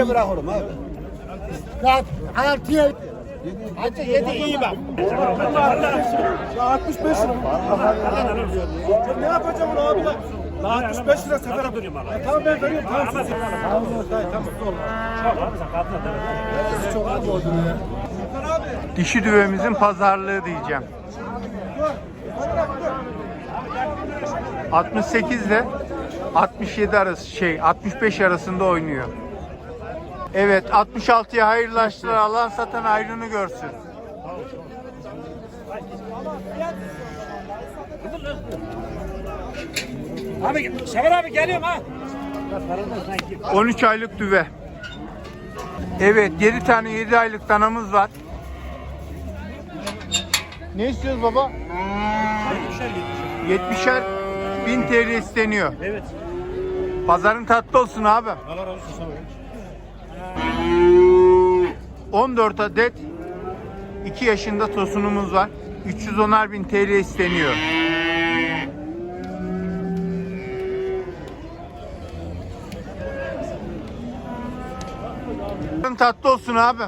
6'ya bırakırım abi. Saat 6'ya. Hacı 7 iyi bak. 65 lira. Ne yapacağım onu abi lan? 65 lira sefer atıyorum. Tamam ben veriyorum. Tamam siz verin. Tamam tamam. Dişi düvemizin pazarlığı diyeceğim. 68 ile 67 arası şey 65 arasında oynuyor. Evet 66'ya hayırlı aşılar alan satan ayrını görsün. Abi Şefer abi geliyorum ha. 13 aylık düve. Evet 7 tane 7 aylık danamız var. Ne istiyoruz baba? 70'er bin TL isteniyor. Evet. Pazarın tatlı olsun abi. Allah razı olsun. 14 adet 2 yaşında tosunumuz var. 310'ar bin TL isteniyor. Tatlı olsun abi.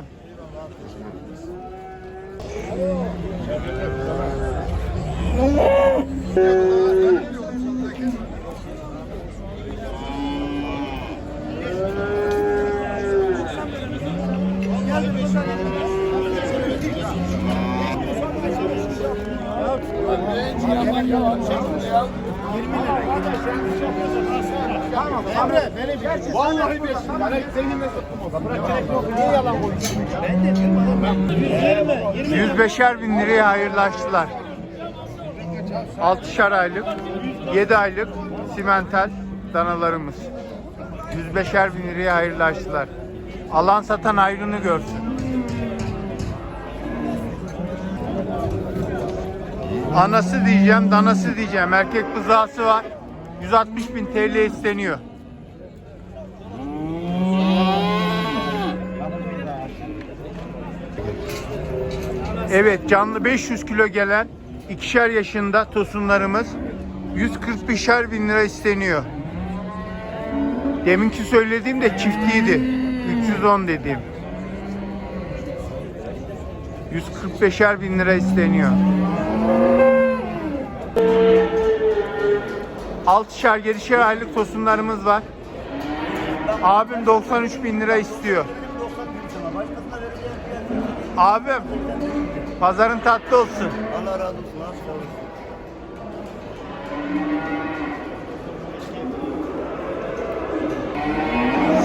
Vallahi bir yani seninle tuttum o zaman. Bırak gerek yok. Niye yalan konuşuyorsun? Ben de bilmiyorum. 105'er bin liraya hayırlaştılar. 6'şar aylık, 7 aylık simental danalarımız. 105'er bin liraya hayırlaştılar. Alan satan ayrını görsün. Anası diyeceğim, danası diyeceğim. Erkek bızağısı var. 160 bin TL isteniyor. Evet canlı 500 kilo gelen ikişer yaşında tosunlarımız 145'er bin lira isteniyor. Deminki söylediğim de çiftiydi. 310 dediğim. 145'er bin lira isteniyor. Altışar, yedişer aylık tosunlarımız var. Abim 93 bin lira istiyor. Abim, pazarın tatlı olsun. Allah razı olsun.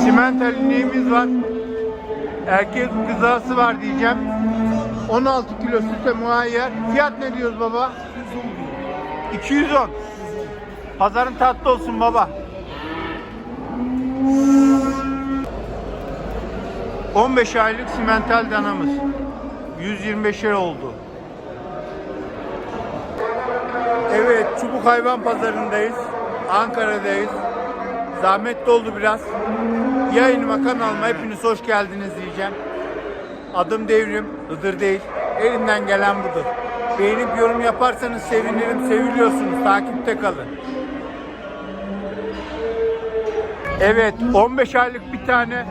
Simental ineğimiz var. Erkek kızası var diyeceğim. 16 kilo süte muayyer. Fiyat ne diyoruz baba? 210. Pazarın tatlı olsun baba. 15 aylık simental danamız. 125'er oldu. Evet, Çubuk Hayvan Pazarı'ndayız. Ankara'dayız. Zahmetli oldu biraz. Yayınıma kanalıma hepiniz hoş geldiniz diyeceğim. Adım Devrim, Hıdır değil. Elimden gelen budur. Beğenip yorum yaparsanız sevinirim. Seviliyorsunuz. Takipte kalın. Evet, 15 aylık bir tane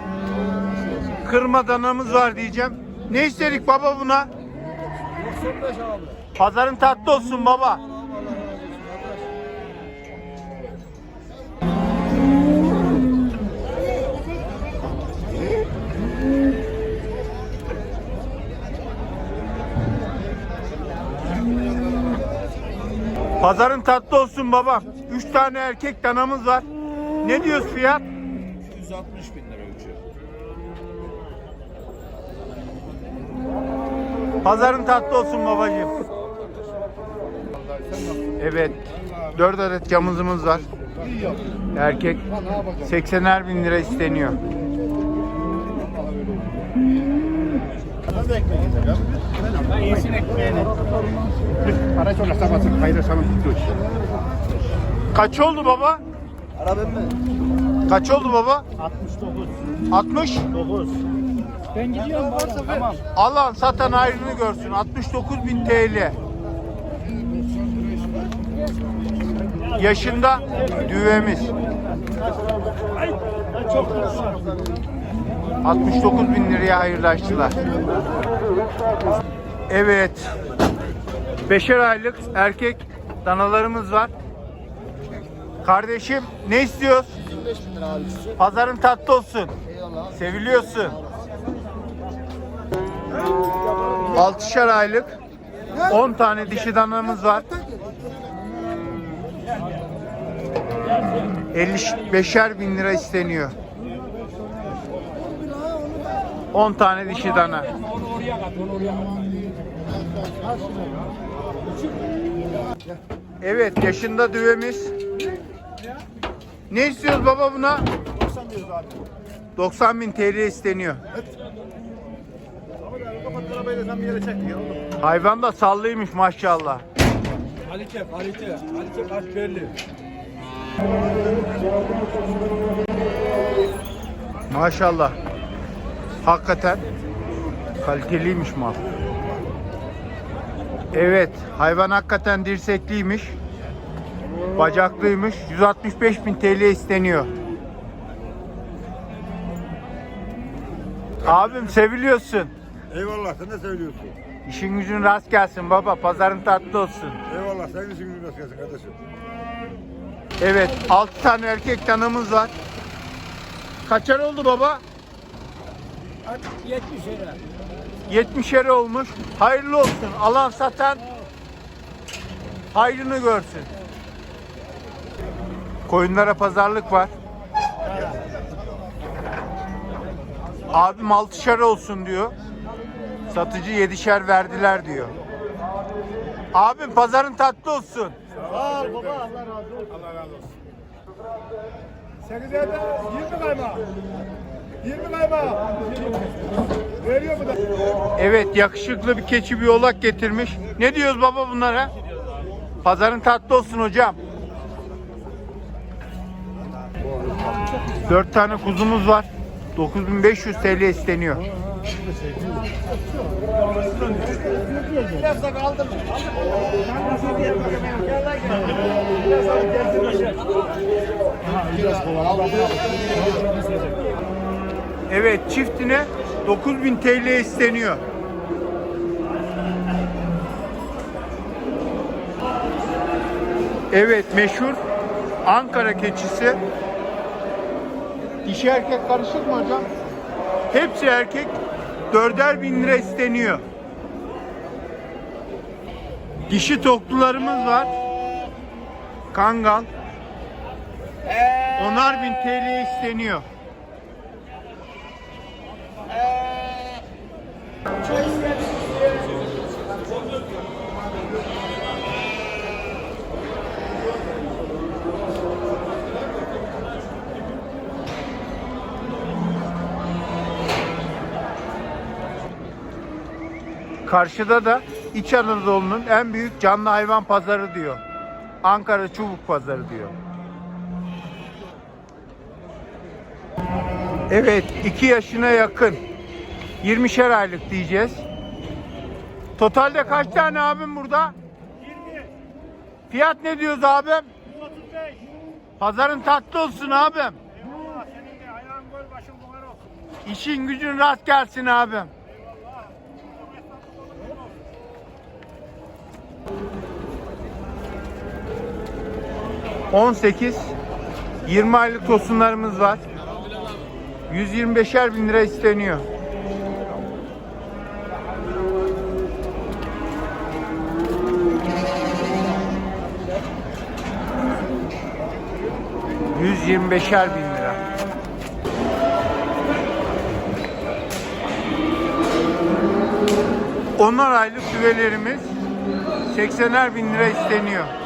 kırma danamız var diyeceğim. Ne istedik baba buna? Pazarın tatlı olsun baba. Pazarın tatlı olsun baba. Üç tane erkek danamız var. Ne diyoruz fiyat? 160 bin lira uçuyor. Pazarın tatlı olsun babacığım. Evet. 4 adet camızımız var. Erkek 80'er bin lira isteniyor. Da ekmek yeter ya. Ben ekmeğini. Çok asamasın. Kaç oldu baba? Arabam mı? Kaç oldu baba? 69. 60. 9. Ben gidiyorum. Tamam. Alan satan ayrını görsün. 69.000 TL. Yaşında düvemiz. 69 bin liraya hayırlaştılar. Evet. Beşer aylık erkek danalarımız var. Kardeşim ne istiyoruz? Pazarın tatlı olsun. Seviliyorsun. Altışar aylık 10 tane dişi danamız var. 55'er bin lira isteniyor. 10 tane dişi dana. Evet yaşında düvemiz. Ne istiyoruz baba buna? 90 bin TL isteniyor. Kapat arabayı da sen bir yere çek. Yoruldum. Hayvan da sallıymış maşallah. Kalite, kalite. Kalite kaç belli. Maşallah. Hakikaten kaliteliymiş mal. Evet, hayvan hakikaten dirsekliymiş. Bacaklıymış. 165 bin TL isteniyor. Abim seviliyorsun. Eyvallah sen de söylüyorsun. İşin gücün rast gelsin baba. Pazarın tatlı olsun. Eyvallah senin için günün nasıl gelsin kardeşim. Evet, 6 tane erkek tanımız var. Kaçar oldu baba? 70 lira. 70 lira olmuş. Hayırlı olsun. Alan satan hayrını görsün. Koyunlara pazarlık var. Abim altışar olsun diyor. Satıcı yedişer verdiler diyor. Abim pazarın tatlı olsun. Sağ ol baba Allah razı olsun. Allah razı olsun. Sekiz evde 20 kayma. 20 kayma. Veriyor mu da? Evet yakışıklı bir keçi bir oğlak getirmiş. Ne diyoruz baba bunlara? Pazarın tatlı olsun hocam. Dört tane kuzumuz var. 9500 TL isteniyor. Biraz kaldım. Evet çiftine 9000 TL isteniyor. Evet meşhur Ankara keçisi. Dişi erkek karışık mı hocam? Hepsi erkek. Dörder bin lira isteniyor. Dişi toklularımız var. Kangal. Onar bin TL isteniyor. Karşıda da İç Anadolu'nun en büyük canlı hayvan pazarı diyor. Ankara Çubuk Pazarı diyor. Evet, 2 yaşına yakın. 20'şer aylık diyeceğiz. Totalde kaç tane abim burada? 20. Fiyat ne diyoruz abim? 35. Pazarın tatlı olsun abim. Eyvallah senin de ayağın gol başın buhar olsun. İşin gücün rast gelsin abim. 18 20 aylık tosunlarımız var. 125'er bin lira isteniyor. ...125'er bin lira. Onar aylık düvelerimiz 80'er bin lira isteniyor.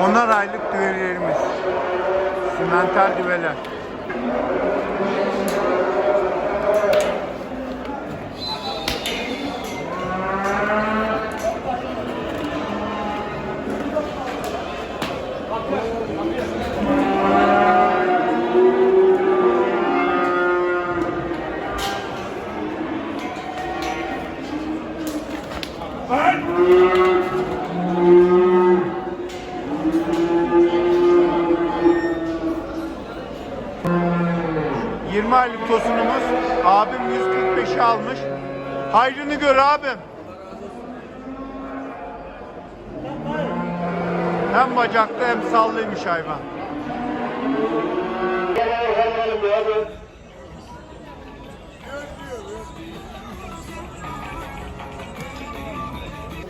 Onar aylık düvelerimiz. Simental düveler. Tosunumuz. Abim 145'i almış. Hayrını gör abim. Hem bacaklı hem sallıymış hayvan.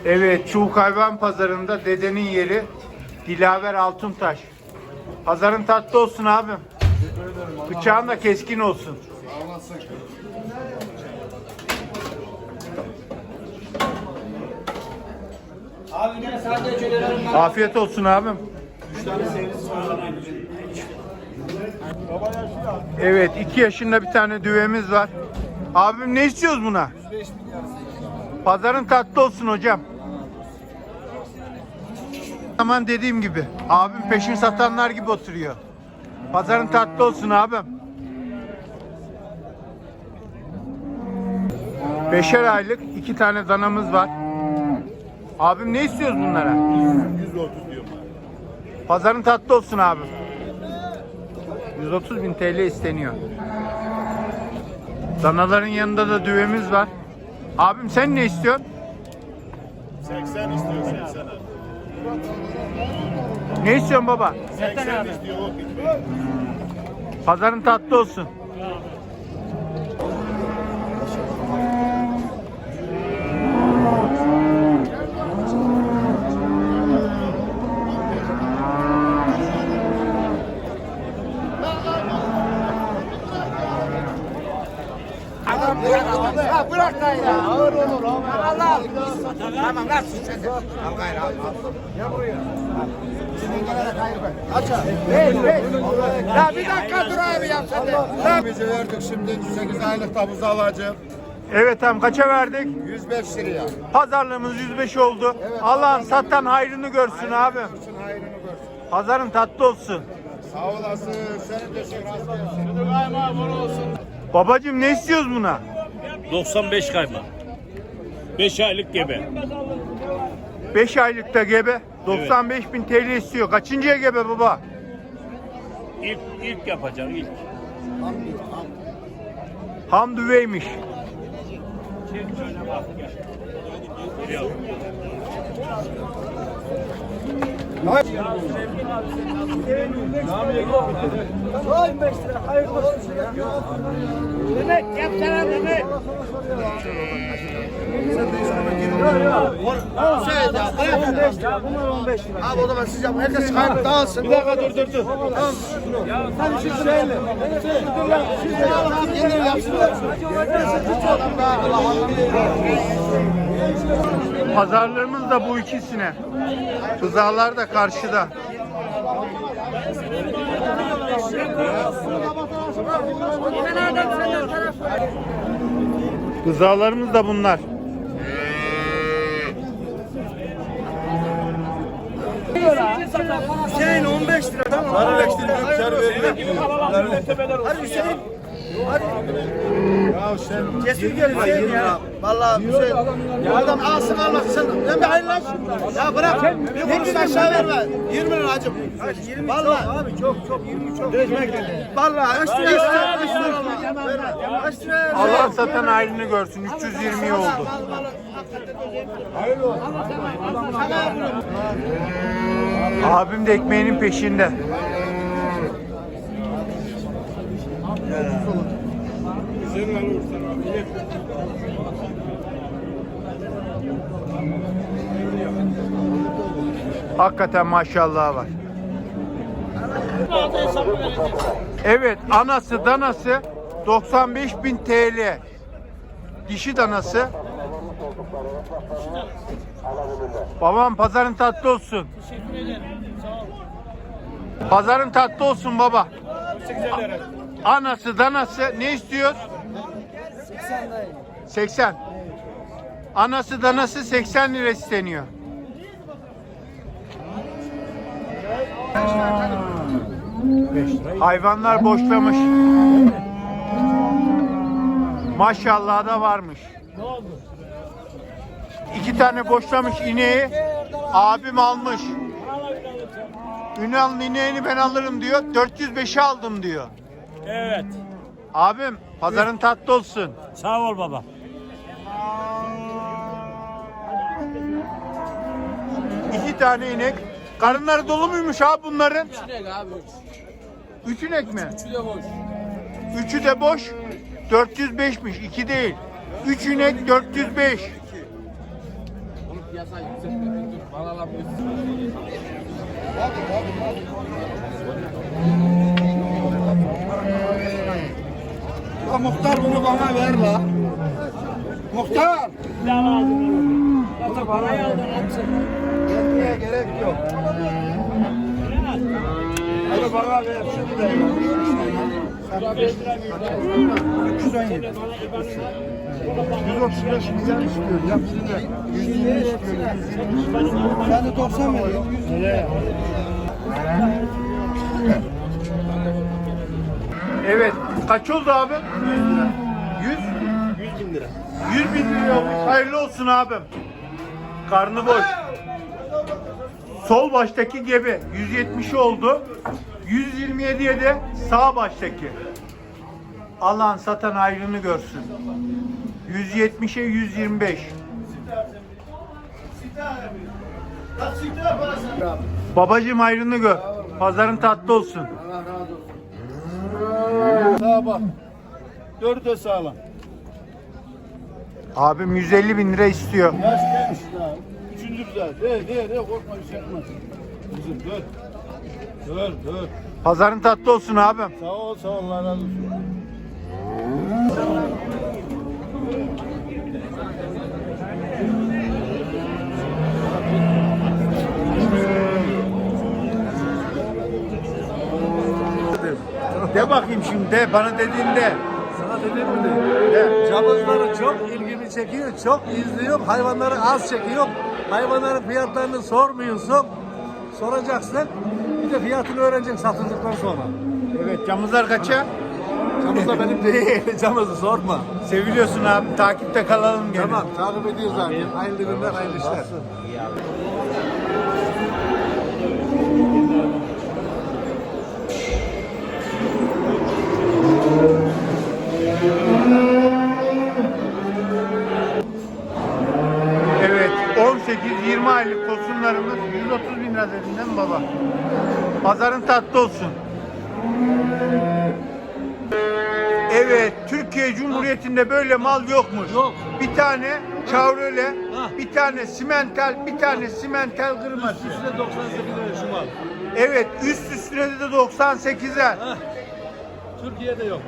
Evet, Çubuk Hayvan Pazarı'nda dedenin yeri Dilaver Altuntaş. Pazarın tatlı olsun abim. Bıçağın da keskin olsun. Abi yine sadece çölerim var. Afiyet olsun abim. Evet, iki yaşında bir tane düvemiz var. Abim ne istiyoruz buna? Pazarın tatlı olsun hocam. Aman dediğim gibi, abim peşin satanlar gibi oturuyor. Pazarın tatlı olsun abim. Beşer aylık iki tane danamız var. Abim ne istiyoruz bunlara? 130 diyorum. Pazarın tatlı olsun abi. 130 bin TL isteniyor. Danaların yanında da düvemiz var. Abim sen ne istiyorsun? 80 istiyor 80 abi. Ne istiyorsun baba? 80 istiyor o gitmiyor. Pazarın tatlı olsun. Bırak da ya. Ağır olur. Allah. Tamam lan sus sen de. Al gayrı al. Ya bir dakika dur abi ya sen de. Bizi verdik şimdi 8 aylık tabuzu alacağım. Evet tamam kaça verdik? 105 liraya. Pazarlığımız 105 oldu. Allah'ım satan hayrını görsün abi. Şunun hayrını görsün. Pazarın tatlı olsun. Sağ olasın. Senin de şey rast gelsin. Babacım ne istiyoruz buna? 95 kayma. 5 aylık gebe. 5 aylıkta gebe. 95 bin TL istiyor. Kaçıncıya gebe baba? İlk, ilk yapacağım ilk. Ham düveymiş. Mehmet yapsana Mehmet. Abi o zaman siz yapın. Herkes çıkarıp dağılsın. Bir dakika dur dur dur. Tamam. Sen şu sırayla. Dur lan. Siz de yapın. Yeni yapsınlar. Pazarlarımız da bu ikisine. Rızalar da karşıda. Rızalarımız da bunlar. Hüseyin 15 lira tamam. Sarı verin. Hadi Hüseyin. Hadi. Ya sen cesur Hüseyin ya. Vallahi Hüseyin. Ya adam alsın almasın sen. Sen bir hayırlaş. Ya bırak. Bir gün aşağı verme. 20 lira acım. 20 Vallahi. çok abi çok çok 20 çok. Vallahi kaç lira? Kaç lira? Kaç lira? Allah satan hayrını görsün. 320 oldu. Abim de ekmeğinin peşinde. Hakikaten maşallah var. Evet anası danası 95 bin TL. Dişi danası. Babam pazarın tatlı olsun. Pazarın tatlı olsun baba. Anası danası ne istiyor? 80 Anası danası 80 lira isteniyor. Hayvanlar boşlamış. Maşallah da varmış. İki tane boşlamış ineği abim almış. Ünal'ın ineğini ben alırım diyor. 405'e aldım diyor. Evet. Abim pazarın tatlı olsun. Sağ ol baba. İki tane inek. Karınları dolu muymuş abi bunların? İnek abi. Üç inek mi? Üçü de boş. Üçü de boş. 405'miş. iki değil. Üç inek 405. Onun piyasa yüksek. Ya muhtar bunu bana ver la. Muhtar. Gelmeye gerek yok. Hadi bana ver şunu da. 317. 135 milyon istiyor. Ya birine 120 istiyor. Sen de 90 veriyorsun. Evet. Kaç oldu abi? 100 100 bin lira. 100 bin lira olmuş. Hayırlı olsun abim. Karnı boş. Sol baştaki gebe 170 oldu. 127'ye de sağ baştaki. Alan satan ayrını görsün. 170'e 125. Babacım ayrını gör. Pazarın tatlı olsun. Sağa bak. Dördü de sağlam. Abim 150 bin lira istiyor. Yaş genç daha. Üçüncü güzel. De de de korkma bir şey yapmaz. Kızım dur. Dur dur. Pazarın tatlı olsun abim. Sağ ol sağ ol Allah razı olsun. De bakayım şimdi de bana dediğinde. Sana dedim mi de? Camızları çok ilgimi çekiyor, çok izliyorum. Hayvanları az çekiyor. Hayvanların fiyatlarını sormuyorsun. Soracaksın. Bir de fiyatını öğreneceksin satıldıktan sonra. Evet camızlar kaça? Camız da benim değil. Camızı sorma. Seviliyorsun abi takipte kalalım gene. Tamam takip ediyoruz zaten. Hayırlı günler, hayırlı işler. Evet 18-20 aylık tosunlarımız 130 bin lira dedin mi baba? Pazarın tatlı olsun. Evet Türkiye Cumhuriyeti'nde böyle mal yokmuş. Yok. Bir tane çavröle, Ha. bir tane simental, bir tane simental kırması. Üstüne 98 lira şu mal. Evet üst üstüne de 98'er. Heh. Türkiye'de yok.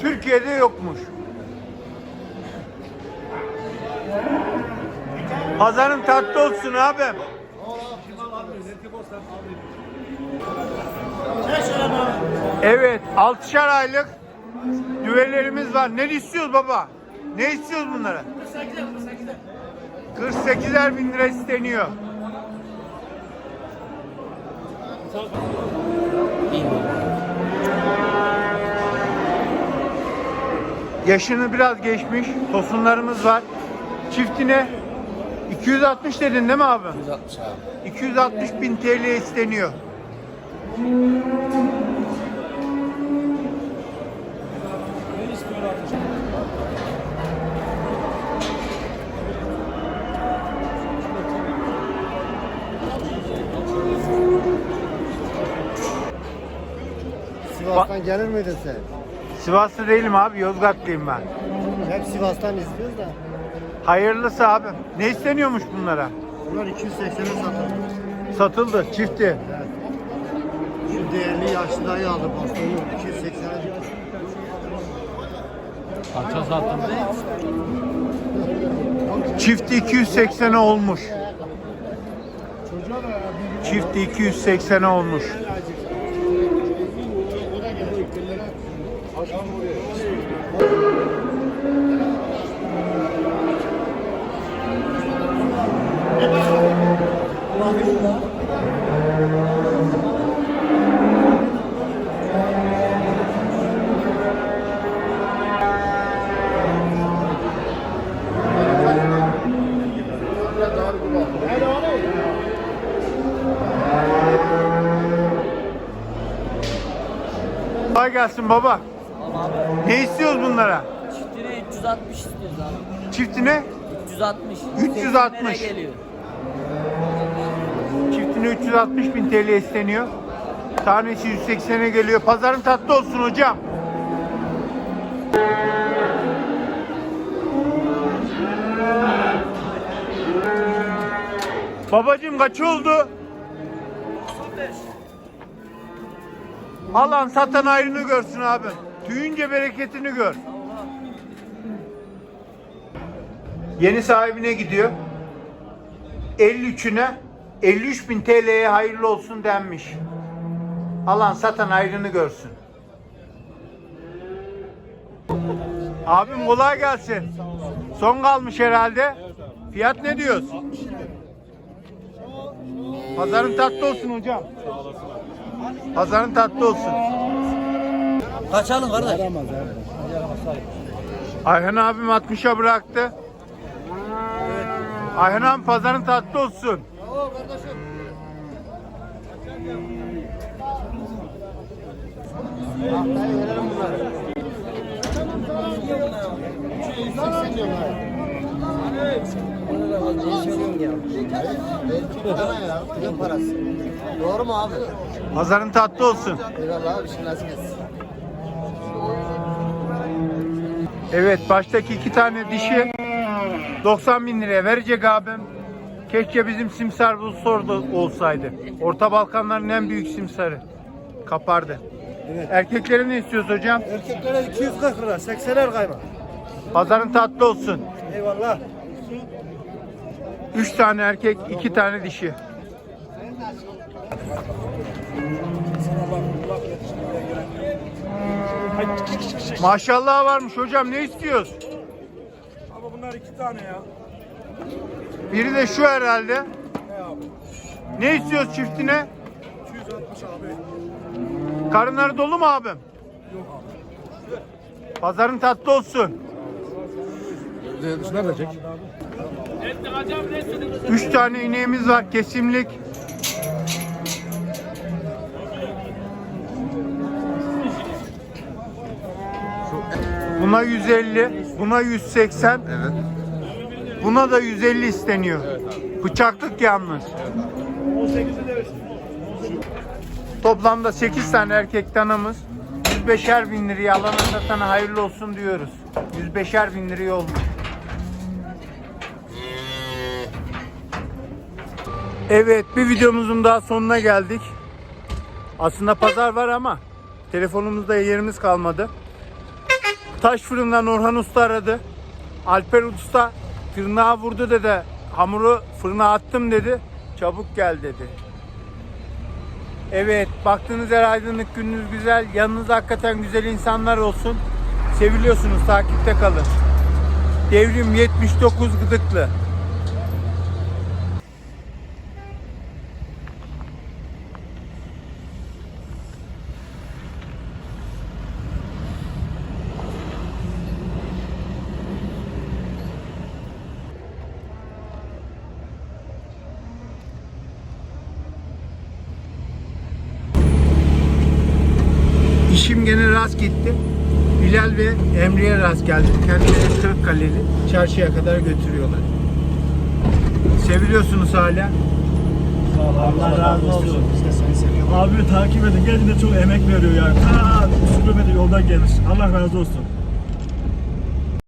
Türkiye'de yokmuş. Pazarın tatlı olsun abim. Evet, altışar aylık düvelerimiz var. Ne istiyoruz baba? Ne istiyoruz bunlara? 48'er bin lira isteniyor. Yaşını biraz geçmiş. Tosunlarımız var. Çiftine 260 dedin değil mi abi? 160 abi. 260 bin TL isteniyor. Sivas'tan gelir miydin sen? Sivaslı değilim abi, Yozgatlıyım ben. Hep Sivas'tan izliyoruz da. Hayırlısı abi. Ne isteniyormuş bunlara? Bunlar 280'e satıldı. Satıldı çifti. Şu değerli yaşlı dayı aldı bastonu 280'e diyor. Çifti 280'e olmuş. Çifti 280'e olmuş. Kolay gelsin baba. Ne istiyoruz bunlara? Çiftine 360 istiyoruz abi. Çiftine 360. 360. 80 lira geliyor. Çiftine 360 bin TL isteniyor. Tanesi 180'e geliyor. Pazarın tatlı olsun hocam. Babacım kaç oldu? Alan satan ayrını görsün abi. Tüyünce bereketini gör. Yeni sahibine gidiyor. 53'üne 53 bin TL'ye hayırlı olsun denmiş. Alan satan ayrını görsün. Abim kolay gelsin. Son kalmış herhalde. Fiyat ne diyoruz? Pazarın tatlı olsun hocam. Pazarın tatlı olsun. Kaçalım kardeş. Ayhan abim 60'a bıraktı. Ayhan abim pazarın tatlı olsun. Doğru mu abi? Pazarın tatlı olsun. Eyvallah abi şimdi etsin? Evet baştaki iki tane dişi 90 bin liraya verecek abim. Keşke bizim simsar bu soruda olsaydı. Orta Balkanların en büyük simsarı. Kapardı. Erkekleri ne istiyoruz hocam? Erkeklere 240 lira, 80'er kayma. Pazarın tatlı olsun. Eyvallah. 3 tane erkek, 2 tane dişi. Maşallah varmış hocam ne istiyoruz? Ama bunlar iki tane ya. Biri de şu herhalde. Ne istiyoruz çiftine? 260 abi. Karınları dolu mu abim? Pazarın tatlı olsun. Üç tane ineğimiz var kesimlik. Buna 150, buna 180. Evet. Buna da 150 isteniyor. Bıçaklık yalnız. Toplamda 8 tane erkek tanımız. 105'er bin liraya alana satana hayırlı olsun diyoruz. 105'er bin liraya olmuş. Evet bir videomuzun daha sonuna geldik. Aslında pazar var ama telefonumuzda yerimiz kalmadı. Taş fırından Orhan Usta aradı. Alper Usta tırnağa vurdu dedi. Hamuru fırına attım dedi. Çabuk gel dedi. Evet, baktığınız her aydınlık gününüz güzel. Yanınızda hakikaten güzel insanlar olsun. Seviliyorsunuz, takipte kalın. Devrim 79 Gıdıklı. Çarşıya kadar götürüyorlar. Seviliyorsunuz hala. Allah razı olsun. Biz de seni seviyoruz. Abi takip edin. Geldiğinde çok emek veriyor yani. Ta Sübüme'de yoldan gelmiş. Allah razı olsun.